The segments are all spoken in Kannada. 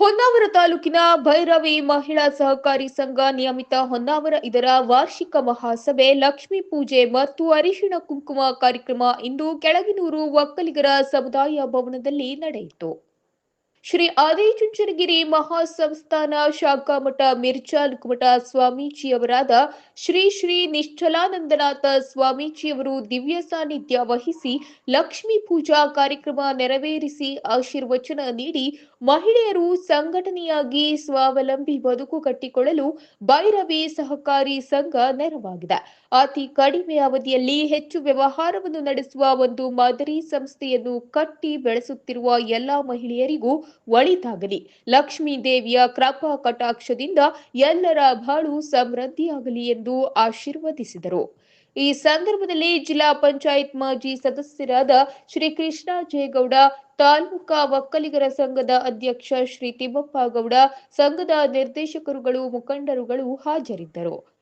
ಹೊನ್ನಾವರ ತಾಲೂಕಿನ ಭೈರವಿ ಮಹಿಳಾ ಸಹಕಾರಿ ಸಂಘ ನಿಯಮಿತ ಹೊನ್ನಾವರ ಇದರ ವಾರ್ಷಿಕ ಮಹಾಸಭೆ ಲಕ್ಷ್ಮೀ ಪೂಜೆ ಮತ್ತು ಅರಿಶಿಣ ಕುಂಕುಮ ಕಾರ್ಯಕ್ರಮ ಇಂದು ಕೆಳಗಿನೂರು ಒಕ್ಕಲಿಗರ ಸಮುದಾಯ ಭವನದಲ್ಲಿ ನಡೆಯಿತು. ಶ್ರೀ ಆದಿಚುಂಚನಗಿರಿ ಮಹಾಸಂಸ್ಥಾನ ಶಾಖಾ ಮಠ ಮಿರ್ಜಾಲ್ ಕುಮಟ ಸ್ವಾಮೀಜಿಯವರಾದ ಶ್ರೀ ಶ್ರೀ ನಿಶ್ಚಲಾನಂದನಾಥ ಸ್ವಾಮೀಜಿಯವರು ದಿವ್ಯ ಸಾನ್ನಿಧ್ಯ ವಹಿಸಿ ಲಕ್ಷ್ಮೀ ಪೂಜಾ ಕಾರ್ಯಕ್ರಮ ನೆರವೇರಿಸಿ ಆಶೀರ್ವಚನ ನೀಡಿ ಮಹಿಳೆಯರು ಸಂಘಟನೆಯಾಗಿ ಸ್ವಾವಲಂಬಿ ಬದುಕು ಕಟ್ಟಿಕೊಳ್ಳಲು ಭೈರವಿ ಸಹಕಾರಿ ಸಂಘ ನೆರವಾಗಿದೆ. ಅತಿ ಕಡಿಮೆ ಅವಧಿಯಲ್ಲಿ ಹೆಚ್ಚು ವ್ಯವಹಾರವನ್ನು ನಡೆಸುವ ಒಂದು ಮಾದರಿ ಸಂಸ್ಥೆಯನ್ನು ಕಟ್ಟಿ ಬೆಳೆಸುತ್ತಿರುವ ಎಲ್ಲಾ ಮಹಿಳೆಯರಿಗೂ ಒಳಿತಾಗಲಿ. ಲಕ್ಷ್ಮೀ ದೇವಿಯ ಕೃಪಾ ಕಟಾಕ್ಷದಿಂದ ಎಲ್ಲರ ಬಾಳು ಸಮೃದ್ಧಿಯಾಗಲಿ ಎಂದು ಆಶೀರ್ವದಿಸಿದರು. ಈ ಸಂದರ್ಭದಲ್ಲಿ ಜಿಲ್ಲಾ ಪಂಚಾಯತ್ ಮಾಜಿ ಸದಸ್ಯರಾದ ಶ್ರೀ ಕೃಷ್ಣ ಜೇಗೌಡ ತಾಲೂಕಾ ಒಕ್ಕಲಿಗರ ಸಂಘದ ಅಧ್ಯಕ್ಷ ಶ್ರೀ ತಿಮ್ಮಪ್ಪ ಗೌಡ, ಸಂಘದ ನಿರ್ದೇಶಕರುಗಳು, ಮುಖಂಡರುಗಳು ಹಾಜರಿದ್ದರು.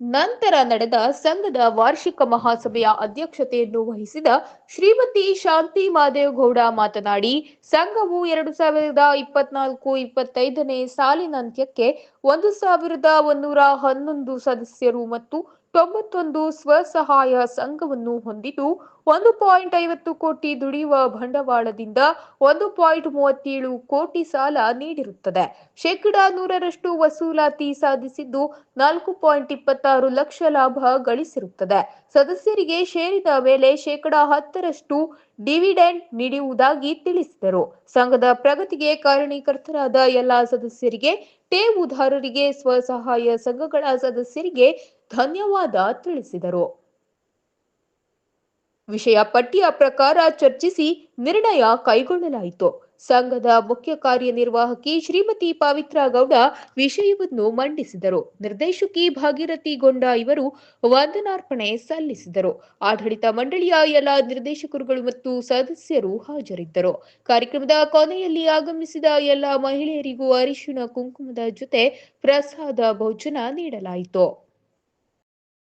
ನಂತರ ನಡೆದ ಸಂಘದ ವಾರ್ಷಿಕ ಮಹಾಸಭೆಯ ಅಧ್ಯಕ್ಷತೆಯನ್ನು ವಹಿಸಿದ ಶ್ರೀಮತಿ ಶಾಂತಿ ಮಾದೇವಗೌಡ ಮಾತನಾಡಿ, ಸಂಘವು ಎರಡು ಸಾವಿರದ ಇಪ್ಪತ್ನಾಲ್ಕು ಇಪ್ಪತ್ತೈದನೇ ಸಾಲಿನಂತ್ಯಕ್ಕೆ ಒಂದು ಸಾವಿರದ ಒಂದೂರ ಹನ್ನೊಂದು ಸದಸ್ಯರು ಮತ್ತು ತೊಂಬತ್ತೊಂದು ಸ್ವಸಹಾಯ ಸಂಘವನ್ನು ಹೊಂದಿದ್ದು ಒಂದು ಪಾಯಿಂಟ್ ಐವತ್ತು ಕೋಟಿ ದುಡಿಯುವ ಬಂಡವಾಳದಿಂದ ಒಂದು ಪಾಯಿಂಟ್ ಮೂವತ್ತೇಳು ಕೋಟಿ ಸಾಲ ನೀಡಿರುತ್ತದೆ. ಶೇಕಡಾ ನೂರರಷ್ಟು ವಸೂಲಾತಿ ಸಾಧಿಸಿದ್ದು ನಾಲ್ಕು ಪಾಯಿಂಟ್ ಇಪ್ಪತ್ತಾರು ಲಕ್ಷ ಲಾಭ ಗಳಿಸಿರುತ್ತದೆ. ಸದಸ್ಯರಿಗೆ ಸೇರಿದ ಮೇಲೆ ಶೇಕಡಾ ಹತ್ತರಷ್ಟು ಡಿವಿಡೆಂಡ್ ನೀಡುವುದಾಗಿ ತಿಳಿಸಿದರು. ಸಂಘದ ಪ್ರಗತಿಗೆ ಕಾರಣೀಕರ್ತರಾದ ಎಲ್ಲಾ ಸದಸ್ಯರಿಗೆ ಠೇವುದಾರರಿಗೆ ಸ್ವಸಹಾಯ ಸಂಘಗಳ ಸದಸ್ಯರಿಗೆ ಧನ್ಯವಾದ ತಿಳಿಸಿದರು. ವಿಷಯ ಪಟ್ಟಿಯ ಪ್ರಕಾರ ಚರ್ಚಿಸಿ ನಿರ್ಣಯ ಕೈಗೊಳ್ಳಲಾಯಿತು. ಸಂಘದ ಮುಖ್ಯ ಕಾರ್ಯನಿರ್ವಾಹಕಿ ಶ್ರೀಮತಿ ಪವಿತ್ರ ಗೌಡ ವಿಷಯವನ್ನು ಮಂಡಿಸಿದರು. ನಿರ್ದೇಶಕಿ ಭಾಗೀರಥಿ ಗೊಂಡ ಇವರು ವಂದನಾರ್ಪಣೆ ಸಲ್ಲಿಸಿದರು. ಆಡಳಿತ ಮಂಡಳಿಯ ಎಲ್ಲ ನಿರ್ದೇಶಕರುಗಳು ಮತ್ತು ಸದಸ್ಯರು ಹಾಜರಿದ್ದರು. ಕಾರ್ಯಕ್ರಮದ ಕೊನೆಯಲ್ಲಿ ಆಗಮಿಸಿದ ಎಲ್ಲ ಮಹಿಳೆಯರಿಗೂ ಅರಿಶಿನ ಕುಂಕುಮದ ಜೊತೆ ಪ್ರಸಾದ ಭೋಜನ ನೀಡಲಾಯಿತು.